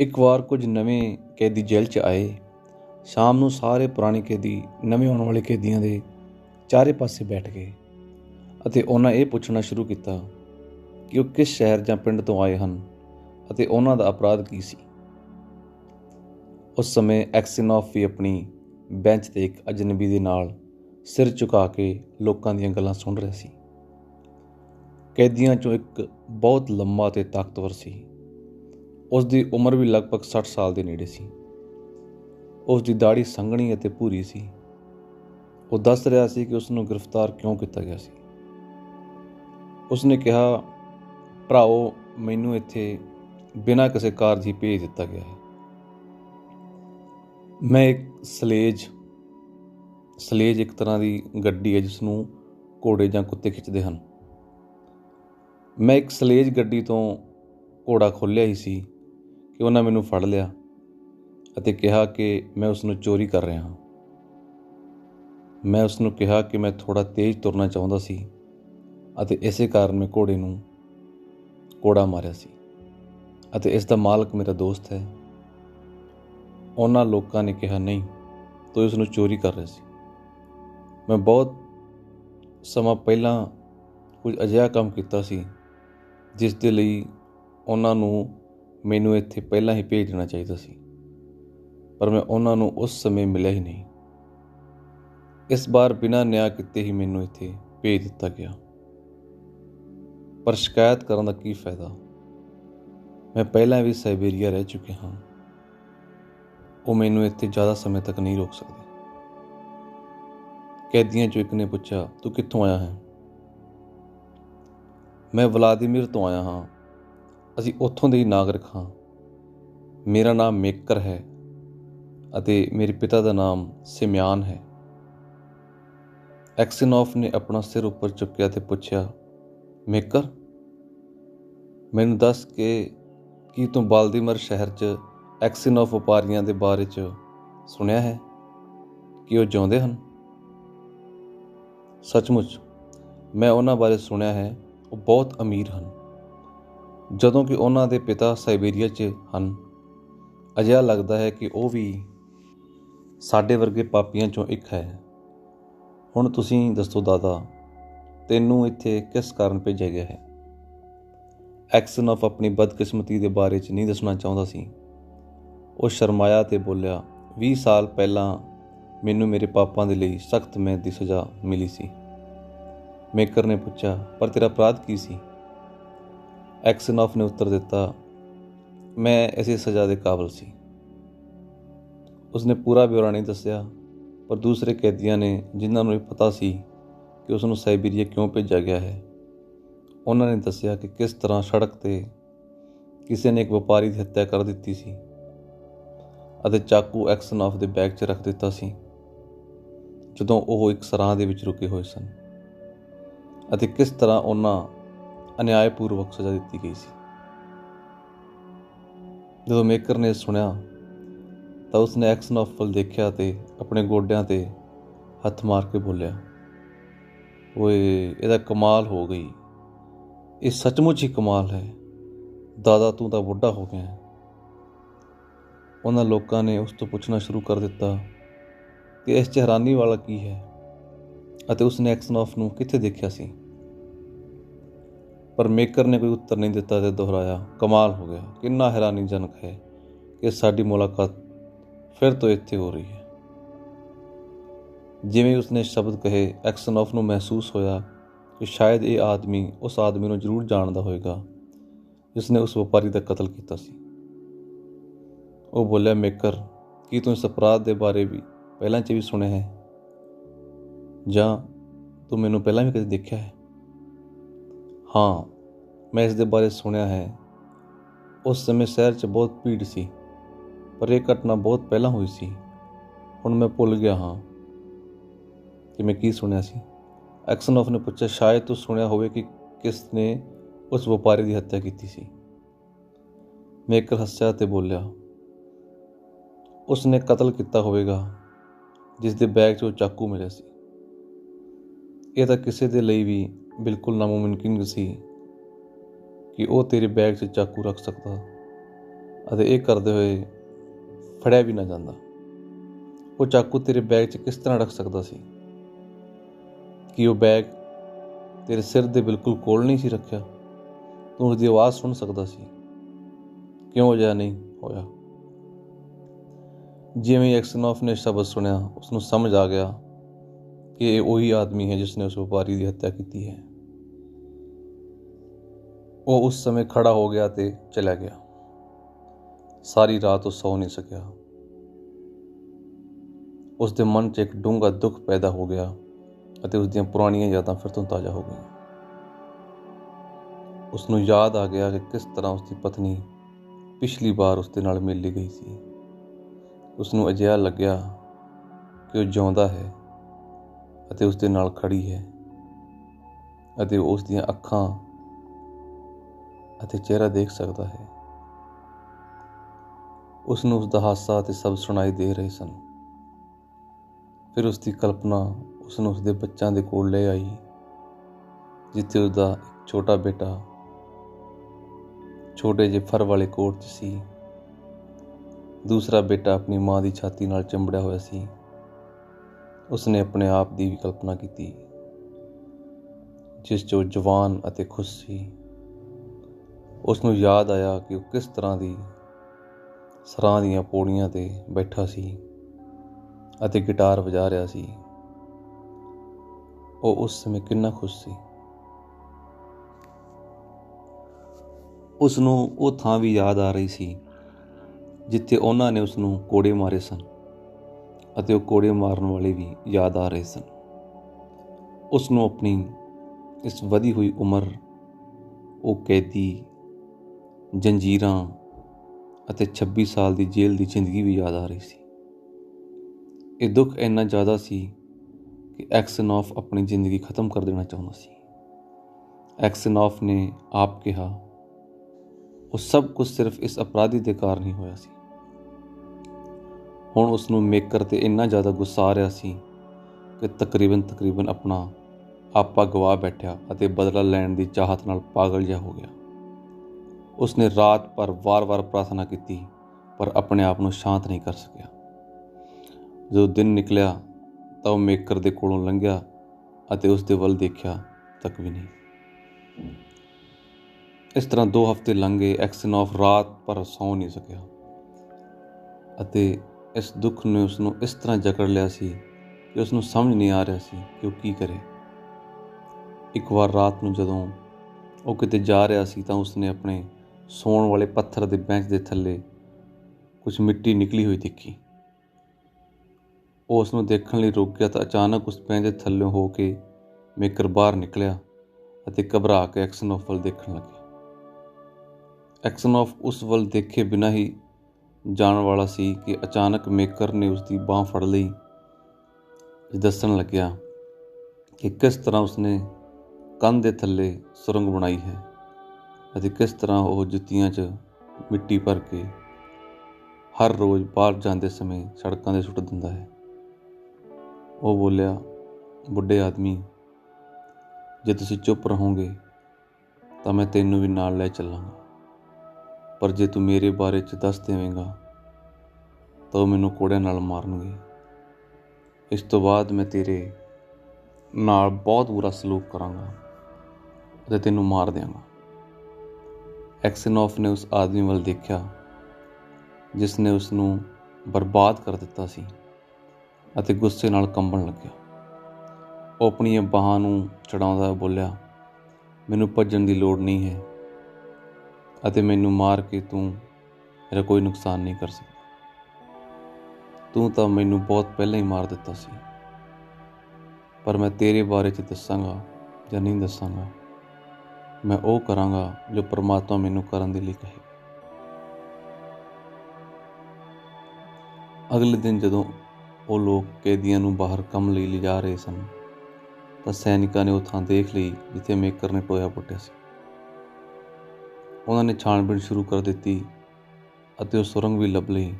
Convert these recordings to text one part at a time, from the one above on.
ਇੱਕ ਵਾਰ ਕੁਝ ਨਵੇਂ ਕੈਦੀ ਜੇਲ੍ਹ 'ਚ ਆਏ। ਸ਼ਾਮ ਨੂੰ ਸਾਰੇ ਪੁਰਾਣੇ ਕੈਦੀ ਨਵੇਂ ਆਉਣ ਵਾਲੇ ਕੈਦੀਆਂ ਦੇ ਚਾਰੇ ਪਾਸੇ ਬੈਠ ਗਏ ਅਤੇ ਉਹਨਾਂ ਇਹ ਪੁੱਛਣਾ ਸ਼ੁਰੂ ਕੀਤਾ ਕਿ ਉਹ ਕਿਸ ਸ਼ਹਿਰ ਜਾਂ ਪਿੰਡ ਤੋਂ ਆਏ ਹਨ ਅਤੇ ਉਹਨਾਂ ਦਾ ਅਪਰਾਧ ਕੀ ਸੀ। ਉਸ ਸਮੇਂ ਐਕਸਿਨੋਫ ਵੀ ਆਪਣੀ ਬੈਂਚ ਤੇ ਇੱਕ ਅਜਨਬੀ ਦੇ ਨਾਲ ਸਿਰ ਝੁਕਾ ਕੇ ਲੋਕਾਂ ਦੀਆਂ ਗੱਲਾਂ ਸੁਣ ਰਿਹਾ ਸੀ। ਕੈਦੀਆਂ ਚੋਂ ਇੱਕ ਬਹੁਤ ਲੰਮਾ ਤੇ ਤਾਕਤਵਰ ਸੀ। ਉਸ ਦੀ ਉਮਰ ਵੀ ਲਗਭਗ 60 ਸਾਲ ਦੇ ਨੇੜੇ ਸੀ। ਉਸ ਦੀ ਦਾੜੀ ਸੰਘਣੀ ਅਤੇ ਭੂਰੀ ਸੀ। ਉਹ ਦੱਸ ਰਿਹਾ ਸੀ ਕਿ ਉਸ ਨੂੰ ਗ੍ਰਿਫਤਾਰ ਕਿਉਂ ਕੀਤਾ ਗਿਆ ਸੀ। ਉਸ ਨੇ ਕਿਹਾ, ਭਰਾਓ, ਮੈਨੂੰ ਇੱਥੇ ਬਿਨਾਂ ਕਿਸੇ ਕਾਰਜ ਹੀ ਭੇਜ ਦਿੱਤਾ ਗਿਆ ਹੈ। ਮੈਂ ਇੱਕ ਸਲੇਜ ਸਲੇਜ ਇੱਕ ਤਰ੍ਹਾਂ ਦੀ ਗੱਡੀ ਹੈ ਜਿਸ ਨੂੰ ਘੋੜੇ ਜਾਂ ਕੁੱਤੇ ਖਿੱਚਦੇ ਹਨ। ਮੈਂ ਇੱਕ ਸਲੇਜ ਗੱਡੀ ਤੋਂ ਘੋੜਾ ਖੋਲ੍ਹਿਆ ਹੀ ਸੀ। ਕਿ ਉਹਨਾਂ ਮੈਨੂੰ ਫੜ ਲਿਆ ਅਤੇ ਕਿਹਾ ਕਿ ਮੈਂ ਉਸ ਨੂੰ ਚੋਰੀ ਕਰ ਰਿਹਾ ਹਾਂ। ਮੈਂ ਉਸ ਨੂੰ ਕਿਹਾ ਕਿ ਮੈਂ ਥੋੜਾ ਤੇਜ਼ ਤੁਰਨਾ ਚਾਹੁੰਦਾ ਸੀ ਅਤੇ ਇਸੇ ਕਾਰਨ ਮੈਂ ਘੋੜੇ ਨੂੰ ਕੋੜਾ ਮਾਰਿਆ ਸੀ ਅਤੇ ਇਸ ਦਾ ਮਾਲਕ ਮੇਰਾ ਦੋਸਤ ਹੈ। ਉਹਨਾਂ ਲੋਕਾਂ ਨੇ ਕਿਹਾ, ਨਹੀਂ, ਤੂੰ ਇਸ ਨੂੰ ਚੋਰੀ ਕਰ ਰਿਹਾ ਸੀ। ਮੈਂ ਬਹੁਤ ਸਮਾਂ ਪਹਿਲਾਂ ਕੁਝ ਅਜਿਹਾ ਕੰਮ ਕੀਤਾ ਸੀ ਜਿਸ ਦੇ ਲਈ ਉਹਨਾਂ ਨੂੰ ਮੈਨੂੰ ਇੱਥੇ ਪਹਿਲਾਂ ਹੀ ਭੇਜ ਦੇਣਾ ਚਾਹੀਦਾ ਸੀ। ਪਰ ਮੈਂ ਉਹਨਾਂ ਨੂੰ ਉਸ ਸਮੇਂ ਮਿਲਿਆ ਹੀ ਨਹੀਂ। ਇਸ ਵਾਰ ਬਿਨਾਂ ਨਿਆਂ ਕੀਤੇ ਹੀ ਮੈਨੂੰ ਇੱਥੇ ਭੇਜ ਦਿੱਤਾ ਗਿਆ। ਪਰ ਸ਼ਿਕਾਇਤ ਕਰਨ ਦਾ ਕੀ ਫਾਇਦਾ? ਮੈਂ ਪਹਿਲਾਂ ਵੀ ਸਾਈਬੇਰੀਆ ਰਹਿ ਚੁੱਕਿਆ ਹਾਂ। ਉਹ ਮੈਨੂੰ ਇੱਥੇ ਜ਼ਿਆਦਾ ਸਮੇਂ ਤੱਕ ਨਹੀਂ ਰੋਕ ਸਕਦੇ। ਕੈਦੀਆਂ ਚੋਂ ਇੱਕ ਨੇ ਪੁੱਛਿਆ, ਤੂੰ ਕਿੱਥੋਂ ਆਇਆ ਹੈ? ਮੈਂ ਵਲਾਦੀਮੀਰ ਤੋਂ ਆਇਆ ਹਾਂ। ਅਸੀਂ ਉੱਥੋਂ ਦੇ ਹੀ ਨਾਗਰਿਕ ਹਾਂ। ਮੇਰਾ ਨਾਮ ਮੇਕਰ ਹੈ ਅਤੇ ਮੇਰੇ ਪਿਤਾ ਦਾ ਨਾਮ ਸਿਮਿਆਨ ਹੈ। ਐਕਸਿਨੋਫ ਨੇ ਆਪਣਾ ਸਿਰ ਉੱਪਰ ਚੁੱਕਿਆ ਤੇ ਪੁੱਛਿਆ, ਮੇਕਰ, ਮੈਨੂੰ ਦੱਸ ਕਿ ਕੀ ਤੂੰ ਬਾਲਦੀਮਰ ਸ਼ਹਿਰ 'ਚ ਐਕਸਿਨੋਫ ਵਪਾਰੀਆਂ ਦੇ ਬਾਰੇ 'ਚ ਸੁਣਿਆ ਹੈ? ਕਿ ਉਹ ਜਿਉਂਦੇ ਹਨ? ਸੱਚਮੁੱਚ, ਮੈਂ ਉਹਨਾਂ ਬਾਰੇ ਸੁਣਿਆ ਹੈ। ਉਹ ਬਹੁਤ ਅਮੀਰ ਹਨ। ਜਦੋਂ ਕਿ ਉਹਨਾਂ ਦੇ ਪਿਤਾ ਸਾਈਬੇਰੀਆ 'ਚ ਹਨ। ਅਜਿਹਾ ਲੱਗਦਾ ਹੈ ਕਿ ਉਹ ਵੀ ਸਾਡੇ ਵਰਗੇ ਪਾਪੀਆਂ 'ਚੋਂ ਇੱਕ ਹੈ। ਹੁਣ ਤੁਸੀਂ ਦੱਸੋ ਦਾਦਾ, ਤੈਨੂੰ ਇੱਥੇ ਕਿਸ ਕਾਰਨ ਭੇਜਿਆ ਗਿਆ ਹੈ? ਐਕਸਨਫ ਆਪਣੀ ਬਦਕਿਸਮਤੀ ਦੇ ਬਾਰੇ 'ਚ ਨਹੀਂ ਦੱਸਣਾ ਚਾਹੁੰਦਾ ਸੀ। ਉਹ ਸ਼ਰਮਾਇਆ ਤੇ ਬੋਲਿਆ 20 ਸਾਲ ਪਹਿਲਾਂ ਮੈਨੂੰ ਮੇਰੇ ਪਾਪਾਂ ਦੇ ਲਈ ਸਖਤ ਮਿਹਨਤ ਦੀ ਸਜ਼ਾ ਮਿਲੀ ਸੀ। ਮੇਕਰ ਨੇ ਪੁੱਛਿਆ, ਪਰ ਤੇਰਾ ਅਪਰਾਧ ਕੀ ਸੀ? ਐਕਸਨਫ ਨੇ ਉੱਤਰ ਦਿੱਤਾ। ਮੈਂ ਇਸੇ ਸਜ਼ਾ ਦੇ ਕਾਬਲ ਸੀ। ਉਸਨੇ ਪੂਰਾ ਬਿਉਰਾ ਨਹੀਂ ਦੱਸਿਆ, ਪਰ ਦੂਸਰੇ ਕੈਦੀਆਂ ਨੇ ਜਿਨ੍ਹਾਂ ਨੂੰ ਇਹ ਪਤਾ ਸੀ ਕਿ ਉਸ ਨੂੰ ਸਾਈਬੀਰੀਆ ਕਿਉਂ ਭੇਜਿਆ ਗਿਆ ਹੈ, ਉਹਨਾਂ ਨੇ ਦੱਸਿਆ ਕਿ ਕਿਸ ਤਰ੍ਹਾਂ ਸੜਕ ਤੇ ਕਿਸੇ ਨੇ ਇੱਕ ਵਪਾਰੀ ਦੀ ਹੱਤਿਆ ਕਰ ਦਿੱਤੀ ਸੀ ਅਤੇ ਚਾਕੂ ਐਕਸਨ ਐਕਸਨਫ ਦੇ ਬੈਗ 'ਚ ਰੱਖ ਦਿੱਤਾ ਸੀ, ਜਦੋਂ ਉਹ ਇੱਕ ਸਰਾਂ ਦੇ ਵਿੱਚ ਰੁਕੇ ਹੋਏ ਸਨ। ਅਤੇ ਕਿਸ ਤਰ੍ਹਾਂ ਉਹਨਾਂ ਅਨਿਆਇਪੂਰਵਕ ਸਜ਼ਾ ਦਿੱਤੀ ਗਈ ਸੀ। ਜਦੋਂ ਮੇਕਰ ਨੇ ਸੁਣਿਆ, ਤਾਂ ਉਸਨੇ ਐਕਸਨਫ ਵੱਲ ਦੇਖਿਆ ਤੇ ਆਪਣੇ ਗੋਡਿਆਂ ਤੇ ਹੱਥ ਮਾਰ ਕੇ ਬੋਲਿਆ, ਓਏ, ਇਹਦਾ ਕਮਾਲ ਹੋ ਗਈ। ਇਹ ਸੱਚਮੁੱਚ ਹੀ ਕਮਾਲ ਹੈ। ਦਾਦਾ ਤੂੰ ਤਾਂ ਬੁੱਢਾ ਹੋ ਗਿਆ ਉਹਨਾਂ ਲੋਕਾਂ ਨੇ ਉਸ ਤੋਂ ਪੁੱਛਣਾ ਸ਼ੁਰੂ ਕਰ ਦਿੱਤਾ ਕਿ ਇਸ 'ਚ ਹੈਰਾਨੀ ਵਾਲਾ ਕੀ ਹੈ ਅਤੇ ਉਸਨੇ ਐਕਸਨੋਫ ਨੂੰ ਕਿੱਥੇ ਦੇਖਿਆ ਸੀ। ਪਰ ਮੇਕਰ ਨੇ ਕੋਈ ਉੱਤਰ ਨਹੀਂ ਦਿੱਤਾ ਤੇ ਦੁਹਰਾਇਆ, ਕਮਾਲ ਹੋ ਗਿਆ, ਕਿੰਨਾ ਹੈਰਾਨੀਜਨਕ ਹੈ ਕਿ ਸਾਡੀ ਮੁਲਾਕਾਤ ਫਿਰ ਤੋਂ ਇੱਥੇ ਹੋ ਰਹੀ ਹੈ। ਜਿਵੇਂ ਉਸਨੇ ਸ਼ਬਦ ਕਹੇ ਐਕਸਨ ਐਕਸਨੋਫ ਨੂੰ ਮਹਿਸੂਸ ਹੋਇਆ ਕਿ ਸ਼ਾਇਦ ਇਹ ਆਦਮੀ ਉਸ ਆਦਮੀ ਨੂੰ ਜ਼ਰੂਰ ਜਾਣਦਾ ਹੋਵੇਗਾ ਜਿਸ ਨੇ ਉਸ ਵਪਾਰੀ ਦਾ ਕਤਲ ਕੀਤਾ ਸੀ। ਉਹ ਬੋਲਿਆ, ਮੇਕਰ, ਕੀ ਤੂੰ ਇਸ ਅਪਰਾਧ ਦੇ ਬਾਰੇ ਵੀ ਪਹਿਲਾਂ 'ਚ ਵੀ ਸੁਣਿਆ ਹੈ? ਜਾਂ ਤੂੰ ਮੈਨੂੰ ਪਹਿਲਾਂ ਵੀ ਕਦੇ ਦੇਖਿਆ ਹੈ? ਹਾਂ ਮੈਂ ਇਸ ਦੇ ਬਾਰੇ ਸੁਣਿਆ ਹੈ। ਉਸ ਸਮੇਂ ਸ਼ਹਿਰ 'ਚ ਬਹੁਤ ਭੀੜ ਸੀ, ਪਰ ਇਹ ਘਟਨਾ ਬਹੁਤ ਪਹਿਲਾਂ ਹੋਈ ਸੀ। ਹੁਣ ਮੈਂ ਭੁੱਲ ਗਿਆ ਹਾਂ ਕਿ ਮੈਂ ਕੀ ਸੁਣਿਆ ਸੀ। ਐਕਸਨੋਫ ਨੇ ਪੁੱਛਿਆ, ਸ਼ਾਇਦ ਤੂੰ ਸੁਣਿਆ ਹੋਵੇ ਕਿ ਕਿਸ ਨੇ ਉਸ ਵਪਾਰੀ ਦੀ ਹੱਤਿਆ ਕੀਤੀ ਸੀ? ਮੇਕਰ ਹੱਸਿਆ ਤੇ ਬੋਲਿਆ ਉਸ ਨੇ ਕਤਲ ਕੀਤਾ ਹੋਵੇਗਾ, ਜਿਸ ਦੇ ਬੈਗ 'ਚੋਂ ਚਾਕੂ ਮਿਲਿਆ ਸੀ। ਇਹ ਤਾਂ ਕਿਸੇ ਦੇ ਲਈ ਵੀ ਬਿਲਕੁਲ ਨਾਮੁਮਕਿਨ ਸੀ ਕਿ ਉਹ ਤੇਰੇ ਬੈਗ 'ਚ ਚਾਕੂ ਰੱਖ ਸਕਦਾ ਅਤੇ ਇਹ ਕਰਦੇ ਹੋਏ ਫੜਿਆ ਵੀ ਨਾ ਜਾਂਦਾ। ਉਹ ਚਾਕੂ ਤੇਰੇ ਬੈਗ 'ਚ ਕਿਸ ਤਰ੍ਹਾਂ ਰੱਖ ਸਕਦਾ ਸੀ? ਕਿ ਉਹ ਬੈਗ ਤੇਰੇ ਸਿਰ ਦੇ ਬਿਲਕੁਲ ਕੋਲ ਨਹੀਂ ਸੀ ਰੱਖਿਆ? ਤੂੰ ਉਸ ਦੀ ਆਵਾਜ਼ ਸੁਣ ਸਕਦਾ ਸੀ। ਕਿਉਂ ਅਜਿਹਾ ਨਹੀਂ ਹੋਇਆ? ਜਿਵੇਂ ਐਕਸਨੋਫ ਨੇ ਸ਼ਬਦ ਸੁਣਿਆ ਉਸ ਨੂੰ ਸਮਝ ਆ ਗਿਆ ਕਿ ਇਹ ਉਹੀ ਆਦਮੀ ਹੈ ਜਿਸ ਨੇ ਉਸ ਵਪਾਰੀ ਦੀ ਹੱਤਿਆ ਕੀਤੀ ਹੈ। ਉਹ ਉਸ ਸਮੇਂ ਖੜਾ ਹੋ ਗਿਆ ਤੇ ਚਲਾ ਗਿਆ। ਸਾਰੀ ਰਾਤ ਉਹ ਸੌ ਨਹੀਂ ਸਕਿਆ। ਉਸ ਦੇ ਮਨ 'ਚ ਇੱਕ ਡੂੰਘਾ ਦੁੱਖ ਪੈਦਾ ਹੋ ਗਿਆ ਅਤੇ ਉਸ ਦੀਆਂ ਪੁਰਾਣੀਆਂ ਯਾਦਾਂ ਫਿਰ ਤੋਂ ਤਾਜ਼ਾ ਹੋ ਗਈਆਂ। ਉਸ ਨੂੰ ਯਾਦ ਆ ਗਿਆ ਕਿ ਕਿਸ ਤਰ੍ਹਾਂ ਉਸ ਦੀ ਪਤਨੀ ਪਿਛਲੀ ਵਾਰ ਉਸ ਦੇ ਨਾਲ ਮਿਲ ਗਈ ਸੀ। ਉਸ ਨੂੰ ਅਜਿਹਾ ਲੱਗਿਆ ਕਿ ਉਹ ਜਿਉਂਦਾ ਹੈ ਅਤੇ ਉਸ ਦੇ ਨਾਲ ਖੜੀ ਹੈ ਅਤੇ ਉਸ ਦੀਆਂ ਅੱਖਾਂ ਅਤੇ ਚਿਹਰਾ ਦੇਖ ਸਕਦਾ ਹੈ। ਉਸ ਨੂੰ ਉਸ ਦਾ ਹਾਸਾ ਅਤੇ ਸਭ ਸੁਣਾਈ ਦੇ ਰਹੇ ਸਨ। ਫਿਰ ਉਸ ਦੀ ਕਲਪਨਾ ਉਸ ਨੂੰ ਉਸ ਦੇ ਬੱਚਿਆਂ ਦੇ ਕੋਲ ਲੈ ਆਈ, ਜਿੱਥੇ ਉਸ ਦਾ ਇੱਕ ਛੋਟਾ ਬੇਟਾ ਛੋਟੇ ਜਿਹੇ ਫਰ ਵਾਲੇ ਕੋਟ 'ਚ ਸੀ। ਦੂਸਰਾ ਬੇਟਾ ਆਪਣੀ ਮਾਂ ਦੀ ਛਾਤੀ ਨਾਲ ਚੰਬੜਿਆ ਹੋਇਆ ਸੀ। ਉਸਨੇ ਆਪਣੇ ਆਪ ਦੀ ਵੀ ਕਲਪਨਾ ਕੀਤੀ, ਜਿਸ 'ਚ ਉਹ ਜਵਾਨ ਅਤੇ ਖੁਸ਼ ਸੀ। ਉਸ ਨੂੰ ਯਾਦ ਆਇਆ ਕਿ ਉਹ ਕਿਸ ਤਰ੍ਹਾਂ ਦੀ ਸਰਾਂ ਦੀਆਂ ਪੌੜੀਆਂ ਤੇ ਬੈਠਾ ਸੀ ਅਤੇ ਗਿਟਾਰ ਵਜਾ ਰਿਹਾ ਸੀ। ਉਹ ਉਸ ਸਮੇਂ ਕਿੰਨਾ ਖੁਸ਼ ਸੀ। ਉਸ ਨੂੰ ਉਹ ਥਾਂ ਵੀ ਯਾਦ ਆ ਰਹੀ ਸੀ ਜਿੱਥੇ ਉਹਨਾਂ ਨੇ ਉਸ ਨੂੰ ਕੋੜੇ ਮਾਰੇ ਸਨ ਅਤੇ ਉਹ ਕੋੜੇ ਮਾਰਨ ਵਾਲੇ ਵੀ ਯਾਦ ਆ ਰਹੇ ਸਨ। ਉਸ ਨੂੰ ਆਪਣੀ ਇਸ ਵਧੀ ਹੋਈ ਉਮਰ, ਉਹ ਕੈਦੀ ਜੰਜੀਰਾਂ ਅਤੇ 26 ਸਾਲ ਦੀ ਜੇਲ੍ਹ ਦੀ ਜ਼ਿੰਦਗੀ ਵੀ ਯਾਦ ਆ ਰਹੀ ਸੀ। ਇਹ ਦੁੱਖ ਇੰਨਾ ਜ਼ਿਆਦਾ ਸੀ ਕਿ ਐਕਸਨੋਫ ਆਪਣੀ ਜ਼ਿੰਦਗੀ ਖਤਮ ਕਰ ਦੇਣਾ ਚਾਹੁੰਦਾ ਸੀ। ਐਕਸਨੋਫ ਨੇ ਆਪ ਕਿਹਾ, ਉਹ ਸਭ ਕੁਝ ਸਿਰਫ ਇਸ ਅਪਰਾਧੀ ਦੇ ਕਾਰਨ ਹੀ ਹੋਇਆ ਸੀ। ਹੁਣ ਉਸ ਨੂੰ ਮੇਕਰ ਤੇ ਇੰਨਾ ਜ਼ਿਆਦਾ ਗੁੱਸਾ ਆ ਰਿਹਾ ਸੀ ਕਿ ਤਕਰੀਬਨ ਤਕਰੀਬਨ ਆਪਣਾ ਆਪਾ ਗਵਾ ਬੈਠਿਆ ਅਤੇ ਬਦਲਾ ਲੈਣ ਦੀ ਚਾਹਤ ਨਾਲ ਪਾਗਲ ਜਿਹਾ ਹੋ ਗਿਆ। ਉਸਨੇ ਰਾਤ ਭਰ ਵਾਰ-ਵਾਰ ਪ੍ਰਾਰਥਨਾ ਕੀਤੀ, ਪਰ ਆਪਣੇ ਆਪ ਨੂੰ ਸ਼ਾਂਤ ਨਹੀਂ ਕਰ ਸਕਿਆ। ਜਦੋਂ ਦਿਨ ਨਿਕਲਿਆ, ਤਾਂ ਉਹ ਮੇਕਰ ਦੇ ਕੋਲੋਂ ਲੰਘਿਆ ਅਤੇ ਉਸ ਦੇ ਵੱਲ ਦੇਖਿਆ ਤੱਕ ਵੀ ਨਹੀਂ। ਇਸ ਤਰ੍ਹਾਂ 2 ਹਫ਼ਤੇ ਲੰਘ ਗਏ ਐਕਸਨੋਫ ਰਾਤ ਭਰ ਸੌ ਨਹੀਂ ਸਕਿਆ ਅਤੇ ਇਸ ਦੁੱਖ ਨੇ ਉਸ ਨੂੰ ਇਸ ਤਰ੍ਹਾਂ ਜਕੜ ਲਿਆ ਸੀ ਕਿ ਉਸ ਨੂੰ ਸਮਝ ਨਹੀਂ ਆ ਰਿਹਾ ਸੀ ਕਿ ਉਹ ਕੀ ਕਰੇ। ਇੱਕ ਵਾਰ ਰਾਤ ਨੂੰ ਜਦੋਂ ਉਹ ਕਿਤੇ ਜਾ ਰਿਹਾ ਸੀ, ਤਾਂ ਉਸਨੇ ਆਪਣੇ ਸੌਣ ਵਾਲੇ ਪੱਥਰ ਦੇ ਬੈਂਚ ਦੇ ਥੱਲੇ ਕੁਝ ਮਿੱਟੀ ਨਿਕਲੀ ਹੋਈ ਦੇਖੀ। ਉਹ ਉਸ ਨੂੰ ਦੇਖਣ ਲਈ ਰੁਕ ਗਿਆ ਤਾਂ ਅਚਾਨਕ ਉਸ ਬੈਂਚ ਦੇ ਥੱਲੇ ਹੋ ਕੇ ਮੇਕਰ ਬਾਹਰ ਨਿਕਲਿਆ ਅਤੇ ਘਬਰਾ ਕੇ ਐਕਸਨੋਫ ਵੱਲ ਦੇਖਣ ਲੱਗਿਆ। ਐਕਸਨੋਫ ਉਸ ਵੱਲ ਦੇਖੇ ਬਿਨਾਂ ਹੀ ਜਾਣ ਵਾਲਾ ਸੀ ਕਿ ਅਚਾਨਕ ਮੇਕਰ ਨੇ ਉਸ ਦੀ ਬਾਹ ਫੜ ਲਈ। ਦੱਸਣ ਲੱਗਿਆ ਕਿ ਕਿਸ ਤਰ੍ਹਾਂ ਉਸਨੇ ਕੰਧ ਦੇ ਥੱਲੇ ਸੁਰੰਗ ਬਣਾਈ ਹੈ। ਅਤੇ ਕਿਸ ਤਰ੍ਹਾਂ ਉਹ ਜੁੱਤੀਆਂ 'ਚ ਮਿੱਟੀ ਭਰ ਕੇ ਹਰ ਰੋਜ਼ ਬਾਹਰ ਜਾਂਦੇ ਸਮੇਂ ਸੜਕਾਂ 'ਤੇ ਸੁੱਟ ਦਿੰਦਾ ਹੈ। ਉਹ ਬੋਲਿਆ, ਬੁੱਢੇ ਆਦਮੀ, ਜੇ ਤੁਸੀਂ ਚੁੱਪ ਰਹੋਗੇ, ਤਾਂ ਮੈਂ ਤੈਨੂੰ ਵੀ ਨਾਲ ਲੈ ਚੱਲਾਂਗਾ। ਪਰ ਜੇ ਤੂੰ ਮੇਰੇ ਬਾਰੇ 'ਚ ਦੱਸ ਦੇਵੇਂਗਾ, ਤਾਂ ਉਹ ਮੈਨੂੰ ਕੋੜਿਆਂ ਨਾਲ ਮਾਰਨਗੇ। ਇਸ ਤੋਂ ਬਾਅਦ ਮੈਂ ਤੇਰੇ ਨਾਲ ਬਹੁਤ ਬੁਰਾ ਸਲੂਕ ਕਰਾਂਗਾ ਅਤੇ ਤੈਨੂੰ ਮਾਰ ਦਿਆਂਗਾ। ਐਕਸਨੋਫ ਨੇ ਉਸ ਆਦਮੀ ਵੱਲ ਦੇਖਿਆ ਜਿਸ ਨੇ ਉਸ ਨੂੰ ਬਰਬਾਦ ਕਰ ਦਿੱਤਾ ਸੀ ਅਤੇ ਗੁੱਸੇ ਨਾਲ ਕੰਬਣ ਲੱਗਿਆ। ਉਹ ਆਪਣੀਆਂ ਬਾਹਾਂ ਨੂੰ ਚੜਾਉਂਦਾ ਬੋਲਿਆ, ਮੈਨੂੰ ਭੱਜਣ ਦੀ ਲੋੜ ਨਹੀਂ ਹੈ ਅਤੇ ਮੈਨੂੰ ਮਾਰ ਕੇ ਤੂੰ ਮੇਰਾ ਕੋਈ ਨੁਕਸਾਨ ਨਹੀਂ ਕਰ ਸਕਦਾ। ਤੂੰ ਤਾਂ ਮੈਨੂੰ ਬਹੁਤ ਪਹਿਲਾਂ ਹੀ ਮਾਰ ਦਿੱਤਾ ਸੀ, ਪਰ ਮੈਂ ਤੇਰੇ ਬਾਰੇ ਚ ਦੱਸਾਂਗਾ ਜਾਂ ਨਹੀਂ ਦੱਸਾਂਗਾ। ਮੈਂ ਉਹ ਕਰਾਂਗਾ ਜੋ ਪ੍ਰਮਾਤਮਾ ਮੈਨੂੰ ਕਰਨ ਦੇ ਲਈ ਕਹੇ। ਅਗਲੇ ਦਿਨ ਜਦੋਂ ਉਹ ਲੋਕ ਕੈਦੀਆਂ ਨੂੰ ਬਾਹਰ ਕੰਮ ਲਈ ਲਿਜਾ ਰਹੇ ਸਨ, ਤਾਂ ਸੈਨਿਕਾਂ ਨੇ ਉਹ ਥਾਂ ਦੇਖ ਲਈ ਜਿੱਥੇ ਮੇਕਰ ਨੇ ਟੋਇਆ ਪੁੱਟਿਆ ਸੀ। ਉਹਨਾਂ ਨੇ ਛਾਣਬੀਣ ਸ਼ੁਰੂ ਕਰ ਦਿੱਤੀ ਅਤੇ ਉਹ ਸੁਰੰਗ ਵੀ ਲੱਭ ਲਈ।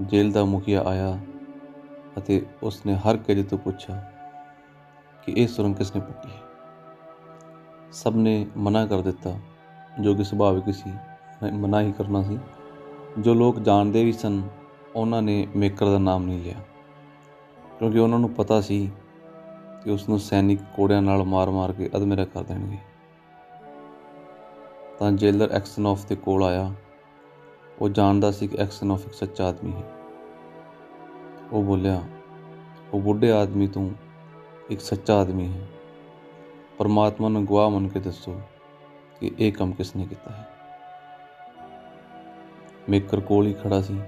ਜੇਲ੍ਹ ਦਾ ਮੁਖੀਆ ਆਇਆ ਅਤੇ ਉਸਨੇ ਹਰ ਕੈਦੀ ਤੋਂ ਪੁੱਛਿਆ ਕਿ ਇਹ ਸੁਰੰਗ ਕਿਸਨੇ ਪੁੱਟੀ ਹੈ? ਸਭ ਨੇ ਮਨਾ ਕਰ ਦਿੱਤਾ। ਜੋ ਕਿ ਸੁਭਾਵਿਕ ਸੀ ਮਨਾ ਹੀ ਕਰਨਾ ਸੀ। ਜੋ ਲੋਕ ਜਾਣਦੇ ਵੀ ਸਨ, ਉਹਨਾਂ ਨੇ ਮੇਕਰ ਦਾ ਨਾਮ ਨਹੀਂ ਲਿਆ। ਕਿਉਂਕਿ ਉਹਨਾਂ ਨੂੰ ਪਤਾ ਸੀ ਕਿ ਉਸ ਨੂੰ ਸੈਨਿਕ ਕੋੜਿਆਂ ਨਾਲ ਮਾਰ-ਮਾਰ ਕੇ ਅਧਮੇਰਾ ਕਰ ਦੇਣਗੇ। ਤਾਂ ਜੇਲਰ ਐਕਸਨੋਫ ਦੇ ਕੋਲ ਆਇਆ। ਉਹ ਜਾਣਦਾ ਸੀ ਕਿ ਐਕਸਨੋਫ ਇੱਕ ਸੱਚਾ ਆਦਮੀ ਹੈ। ਉਹ ਬੋਲਿਆ, ਉਹ ਬੁੱਢੇ ਆਦਮੀ ਤੋਂ ਇੱਕ ਸੱਚਾ ਆਦਮੀ ਹੈ। ਪਰਮਾਤਮਾ ਨੂੰ ਗਵਾਹ ਮੰਨ ਕੇ ਦੱਸੋ ਕਿ ਇਹ ਕੰਮ ਕਿਸ ਨੇ ਕੀਤਾ ਹੈ। ਮੇਕਰ ਕੋਲ ਹੀ ਖੜਾ ਸੀ।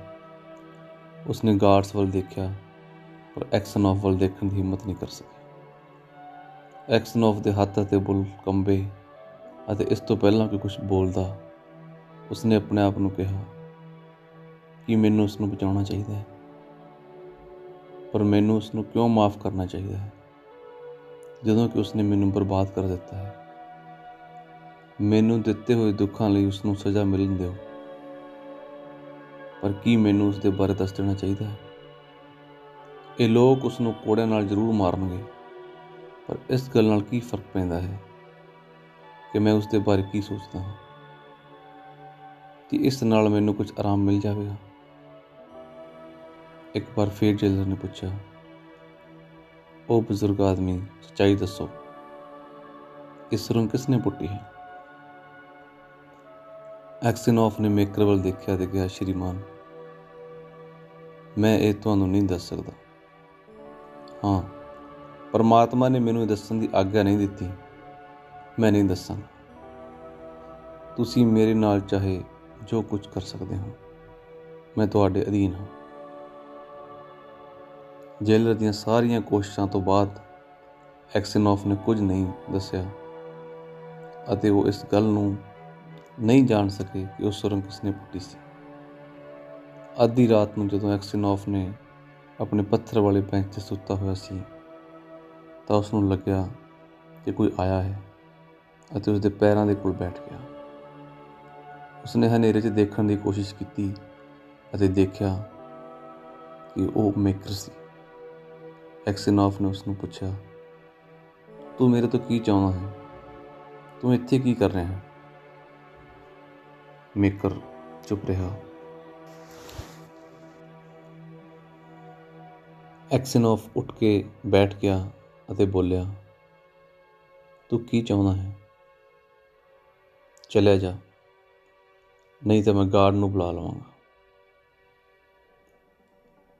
ਉਸਨੇ ਗਾਰਡਸ ਵੱਲ ਦੇਖਿਆ, ਪਰ ਐਕਸਨੋਫ ਵੱਲ ਦੇਖਣ ਦੀ ਹਿੰਮਤ ਨਹੀਂ ਕਰ ਸਕਿਆ। ਐਕਸਨੋਫ ਦੇ ਹੱਥ ਅਤੇ ਬੁੱਲ, ਕੰਬੇ ਅਤੇ ਇਸ ਤੋਂ ਪਹਿਲਾਂ ਕਿ ਕੁਝ ਬੋਲਦਾ, ਉਸਨੇ ਆਪਣੇ ਆਪ ਨੂੰ ਕਿਹਾ, ਕਿ ਮੈਨੂੰ ਉਸ ਨੂੰ ਬਚਾਉਣਾ ਚਾਹੀਦਾ ਹੈ? ਪਰ ਮੈਨੂੰ ਉਸ ਨੂੰ ਕਿਉਂ ਮਾਫ ਕਰਨਾ ਚਾਹੀਦਾ ਹੈ? ਜਦੋਂ ਕਿ ਉਸਨੇ ਮੈਨੂੰ ਬਰਬਾਦ ਕਰ ਦਿੱਤਾ ਹੈ। ਮੈਨੂੰ ਦਿੱਤੇ ਹੋਏ ਦੁੱਖਾਂ ਲਈ ਉਸ ਨੂੰ ਸਜ਼ਾ ਮਿਲਣ ਦਿਓ। ਪਰ ਕੀ ਮੈਨੂੰ ਉਸ ਦੇ ਬਾਰੇ ਦੱਸ ਦੇਣਾ ਚਾਹੀਦਾ ਹੈ? ਇਹ ਲੋਕ ਉਸ ਨੂੰ ਕੋੜਿਆਂ ਨਾਲ ਜ਼ਰੂਰ ਮਾਰਨਗੇ, ਪਰ ਇਸ ਗੱਲ ਨਾਲ ਕੀ ਫ਼ਰਕ ਪੈਂਦਾ ਹੈ ਕਿ ਮੈਂ ਉਸ ਦੇ ਬਾਰੇ ਕੀ ਸੋਚਦਾ ਹਾਂ? ਕਿ ਇਸ ਨਾਲ ਮੈਨੂੰ ਕੁਝ ਆਰਾਮ ਮਿਲ ਜਾਵੇਗਾ? ਇੱਕ ਵਾਰ ਫੇਰ ਜੇਲਰ ਨੇ ਪੁੱਛਿਆ। ਉਹ ਬਜ਼ੁਰਗ ਆਦਮੀ, ਸੱਚਾਈ ਦੱਸੋ ਇਸ ਰੂਮ ਕਿਸ ਨੇ ਪੁੱਟੀ ਹੈ? ਐਕਸਿਨੋਫ ਨੇ ਮੇਕਰ ਵੱਲ ਦੇਖਿਆ ਤੇ ਕਿਹਾ, ਸ਼੍ਰੀਮਾਨ, ਮੈਂ ਇਹ ਤੁਹਾਨੂੰ ਨਹੀਂ ਦੱਸ ਸਕਦਾ। ਹਾਂ, ਪਰਮਾਤਮਾ ਨੇ ਮੈਨੂੰ ਇਹ ਦੱਸਣ ਦੀ ਆਗਿਆ ਨਹੀਂ ਦਿੱਤੀ। ਮੈਂ ਨਹੀਂ ਦੱਸਾਂ। ਤੁਸੀਂ ਮੇਰੇ ਨਾਲ ਚਾਹੇ ਜੋ ਕੁਝ ਕਰ ਸਕਦੇ ਹੋ। ਮੈਂ ਤੁਹਾਡੇ ਅਧੀਨ ਹਾਂ। ਜੇਲਰ ਦੀਆਂ ਸਾਰੀਆਂ ਕੋਸ਼ਿਸ਼ਾਂ ਤੋਂ ਬਾਅਦ ਐਕਸਿਨੋਫ ਨੇ ਕੁਝ ਨਹੀਂ ਦੱਸਿਆ ਅਤੇ ਉਹ ਇਸ ਗੱਲ ਨੂੰ ਨਹੀਂ ਜਾਣ ਸਕੇ ਕਿ ਉਹ ਸੁਰੰਗ ਕਿਸਨੇ ਪੁੱਟੀ ਸੀ। ਅੱਧੀ ਰਾਤ ਨੂੰ ਜਦੋਂ ਐਕਸਿਨੋਫ ਨੇ ਆਪਣੇ ਪੱਥਰ ਵਾਲੇ ਬੈਂਚ ਤੇ ਸੁੱਤਾ ਹੋਇਆ ਸੀ, ਤਾਂ ਉਸ ਨੂੰ ਲੱਗਿਆ ਕਿ ਕੋਈ ਆਇਆ ਹੈ ਅਤੇ ਉਸ ਦੇ ਪੈਰਾਂ ਦੇ ਕੋਲ ਬੈਠ ਗਿਆ। ਉਸਨੇ ਹਨੇਰੇ 'ਚ ਦੇਖਣ ਦੀ ਕੋਸ਼ਿਸ਼ ਕੀਤੀ ਅਤੇ ਦੇਖਿਆ ਕਿ ਉਹ ਮੇਕਰ ਸੀ। ਐਕਸਿਨੋਫ ਨੇ ਉਸ ਨੂੰ ਪੁੱਛਿਆ, ਤੂੰ ਮੇਰੇ ਤੋਂ ਕੀ ਚਾਹੁੰਦਾ ਹੈ? ਤੂੰ ਇੱਥੇ ਕੀ ਕਰ ਰਿਹਾ ਹੈ? ਮੇਕਰ ਚੁੱਪ ਰਿਹਾ। ਐਕਸਿਨੋਫ ਉੱਠ ਕੇ ਬੈਠ ਗਿਆ ਅਤੇ ਬੋਲਿਆ, ਤੂੰ ਕੀ ਚਾਹੁੰਦਾ ਹੈ? ਚਲਿਆ ਜਾ, ਨਹੀਂ ਤਾਂ ਮੈਂ ਗਾਰਡ ਨੂੰ ਬੁਲਾ ਲਵਾਂਗਾ।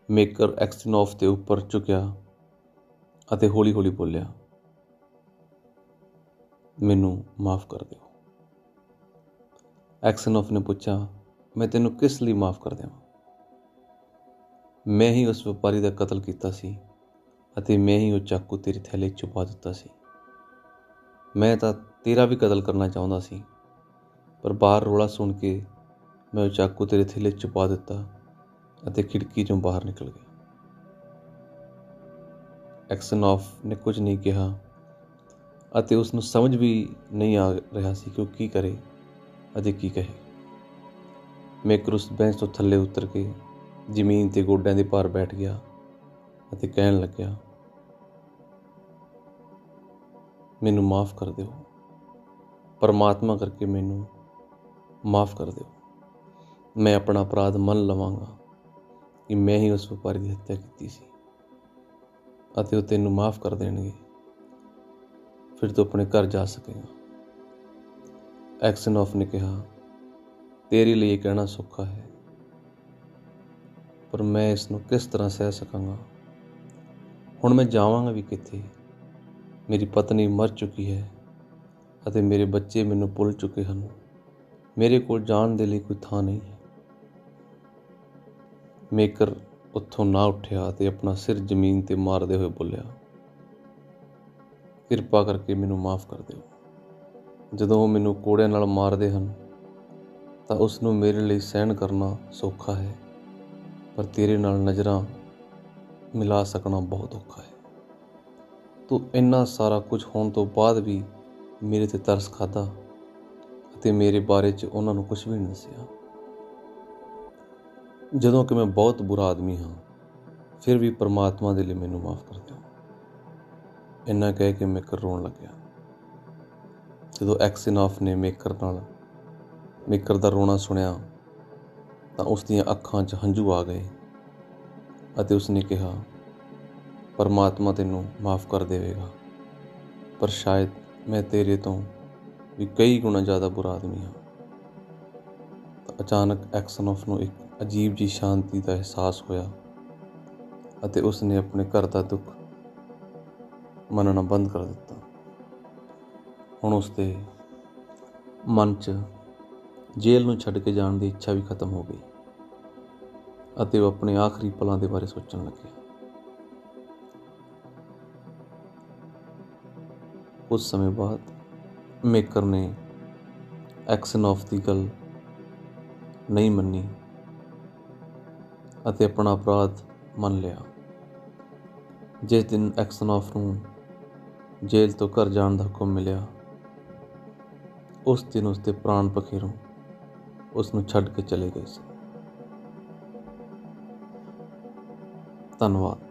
ਮੇਕਰ ਐਕਸਿਨੋਫ ਦੇ ਉੱਪਰ ਝੁਕਿਆ ਅਤੇ ਹੌਲੀ-ਹੌਲੀ ਬੋਲਿਆ, ਮੈਨੂੰ ਮਾਫ ਕਰ ਦਿਓ। ਐਕਸਨੋਫ ਨੇ ਪੁੱਛਿਆ, ਮੈਂ ਤੈਨੂੰ ਕਿਸ ਲਈ ਮਾਫ ਕਰ ਦੇਵਾਂ ਮੈਂ ਹੀ ਉਸ ਵਪਾਰੀ ਦਾ ਕਤਲ ਕੀਤਾ ਸੀ ਅਤੇ ਮੈਂ ਹੀ ਉਹ ਚਾਕੂ ਤੇਰੇ ਥੈਲੇ ਛੁਪਾ ਦਿੱਤਾ ਸੀ। ਮੈਂ ਤਾਂ ਤੇਰਾ ਵੀ ਕਤਲ ਕਰਨਾ ਚਾਹੁੰਦਾ ਸੀ, ਪਰ ਬਾਹਰ ਰੋਲਾ ਸੁਣ ਕੇ ਮੈਂ ਉਹ ਚਾਕੂ ਤੇਰੇ ਥੈਲੇ ਛੁਪਾ ਦਿੱਤਾ ਅਤੇ ਖਿੜਕੀ 'ਚੋਂ ਬਾਹਰ ਨਿਕਲ ਗਿਆ। ਐਕਸਨੋਫ ਨੇ ਕੁਝ ਨਹੀਂ ਕਿਹਾ ਅਤੇ ਉਸ ਨੂੰ ਸਮਝ ਵੀ ਨਹੀਂ ਆ ਰਿਹਾ ਸੀ ਕਿ ਉਹ ਕੀ ਕਰੇ ਅਤੇ ਕੀ ਕਹੇ। ਮੇਕਰ ਉਸ ਬੈਂਚ ਤੋਂ ਥੱਲੇ ਉਤਰ ਕੇ ਜ਼ਮੀਨ ਤੇ ਗੋਡਿਆਂ ਦੇ ਭਾਰ ਬੈਠ ਗਿਆ ਅਤੇ ਕਹਿਣ ਲੱਗਿਆ, ਮੈਨੂੰ ਮਾਫ ਕਰ ਦਿਓ। ਪਰਮਾਤਮਾ ਕਰਕੇ ਮੈਨੂੰ ਮਾਫ ਕਰ ਦਿਓ। ਮੈਂ ਆਪਣਾ ਅਪਰਾਧ ਮੰਨ ਲਵਾਂਗਾ ਕਿ ਮੈਂ ਹੀ ਉਸ ਵਪਾਰੀ ਦੀ ਹੱਤਿਆ ਕੀਤੀ ਸੀ। ਅਤੇ ਉਹ ਤੈਨੂੰ ਮਾਫ ਕਰ ਦੇਣਗੇ। ਫਿਰ ਤੂੰ ਆਪਣੇ ਘਰ ਜਾ ਸਕੇਗਾ। ਐਕਸਨੋਫ ਨੇ ਕਿਹਾ, ਤੇਰੇ ਲਈ ਇਹ ਕਹਿਣਾ ਸੌਖਾ ਹੈ, ਪਰ ਮੈਂ ਇਸ ਨੂੰ ਕਿਸ ਤਰ੍ਹਾਂ ਸਹਿ ਸਕਾਂਗਾ? ਹੁਣ ਮੈਂ ਜਾਵਾਂਗਾ ਵੀ ਕਿੱਥੇ? ਮੇਰੀ ਪਤਨੀ ਮਰ ਚੁੱਕੀ ਹੈ ਅਤੇ ਮੇਰੇ ਬੱਚੇ ਮੈਨੂੰ ਭੁੱਲ ਚੁੱਕੇ ਹਨ। ਮੇਰੇ ਕੋਲ ਜਾਣ ਦੇ ਲਈ ਕੋਈ ਥਾਂ ਨਹੀਂ ਹੈ। ਮੇਕਰ ਉੱਥੋਂ ਨਾ ਉੱਠਿਆ ਤੇ ਆਪਣਾ ਸਿਰ ਜ਼ਮੀਨ ਤੇ ਮਾਰਦੇ ਹੋਏ ਬੋਲਿਆ, ਕਿਰਪਾ ਕਰਕੇ ਮੈਨੂੰ ਮਾਫ ਕਰ ਦਿਓ। ਜਦੋਂ ਉਹ ਮੈਨੂੰ ਕੋੜਿਆਂ ਨਾਲ ਮਾਰਦੇ ਹਨ, ਤਾਂ ਉਸ ਨੂੰ ਮੇਰੇ ਲਈ ਸਹਿਣ ਕਰਨਾ ਸੌਖਾ ਹੈ, ਪਰ ਤੇਰੇ ਨਾਲ ਨਜ਼ਰਾਂ ਮਿਲਾ ਸਕਣਾ ਬਹੁਤ ਔਖਾ ਹੈ। ਤੂੰ ਇੰਨਾ ਸਾਰਾ ਕੁਝ ਹੋਣ ਤੋਂ ਬਾਅਦ ਵੀ ਮੇਰੇ ਤੇ ਤਰਸ ਖਾਦਾ ਅਤੇ ਮੇਰੇ ਬਾਰੇ 'ਚ ਉਹਨਾਂ ਨੂੰ ਕੁਝ ਵੀ ਨਹੀਂ ਦੱਸਿਆ। ਜਦੋਂ ਕਿ ਮੈਂ ਬਹੁਤ ਬੁਰਾ ਆਦਮੀ ਹਾਂ, ਫਿਰ ਵੀ ਪਰਮਾਤਮਾ ਦੇ ਲਈ ਮੈਨੂੰ ਮਾਫ ਕਰ ਦਿਓ। ਇੰਨਾ ਕਹਿ ਕੇ ਮੇਕਰ ਰੋਣ ਲੱਗਿਆ। ਜਦੋਂ ਐਕਸਨ ਐਕਸਿਨੋਫ ਨੇ ਮੇਕਰ ਨਾਲ ਮੇਕਰ ਦਾ ਰੋਣਾ ਸੁਣਿਆ, ਤਾਂ ਉਸ ਦੀਆਂ ਅੱਖਾਂ 'ਚ ਹੰਝੂ ਆ ਗਏ ਅਤੇ ਉਸਨੇ ਕਿਹਾ, ਪਰਮਾਤਮਾ ਤੈਨੂੰ ਮਾਫ ਕਰ ਦੇਵੇਗਾ, ਪਰ ਸ਼ਾਇਦ ਮੈਂ ਤੇਰੇ ਤੋਂ ਵੀ ਕਈ ਗੁਣਾ ਜ਼ਿਆਦਾ ਬੁਰਾ ਆਦਮੀ ਹਾਂ। ਅਚਾਨਕ ਐਕਸਨ ਐਕਸਨੋਫ ਨੂੰ ਇੱਕ ਅਜੀਬ ਜੀ ਸ਼ਾਂਤੀ ਦਾ ਅਹਿਸਾਸ ਹੋਇਆ ਅਤੇ ਉਸਨੇ ਆਪਣੇ ਘਰ ਦਾ ਦੁੱਖ ਮੰਨਣਾ ਬੰਦ ਕਰ ਦਿੱਤਾ। ਹੁਣ ਉਸਦੇ ਮਨ 'ਚ ਜੇਲ੍ਹ ਨੂੰ ਛੱਡ ਕੇ ਜਾਣ ਦੀ ਇੱਛਾ ਵੀ ਖਤਮ ਹੋ ਗਈ ਅਤੇ ਉਹ ਆਪਣੇ ਆਖਰੀ ਪਲਾਂ ਦੇ ਬਾਰੇ ਸੋਚਣ ਲੱਗਿਆ ਉਸ ਸਮੇਂ ਬਾਅਦ ਮੇਕਰ ਨੇ ਐਕਸਨ ਐਕਸਨੋਫ ਦੀ ਗੱਲ ਨਹੀਂ ਮੰਨੀ। ਅਤੇ ਆਪਣਾ ਅਪਰਾਧ ਮੰਨ ਲਿਆ। ਜਿਸ ਦਿਨ ਐਕਸਨੋਫ ਨੂੰ ਜੇਲ੍ਹ ਤੋਂ ਘਰ ਜਾਣ ਦਾ ਹੁਕਮ ਮਿਲਿਆ, ਉਸ ਦਿਨ ਉਸ ਦੇ ਪ੍ਰਾਣ ਪਖੇਰੋਂ ਉਸ ਨੂੰ ਛੱਡ ਕੇ ਚਲੇ ਗਏ ਸੀ। ਧੰਨਵਾਦ।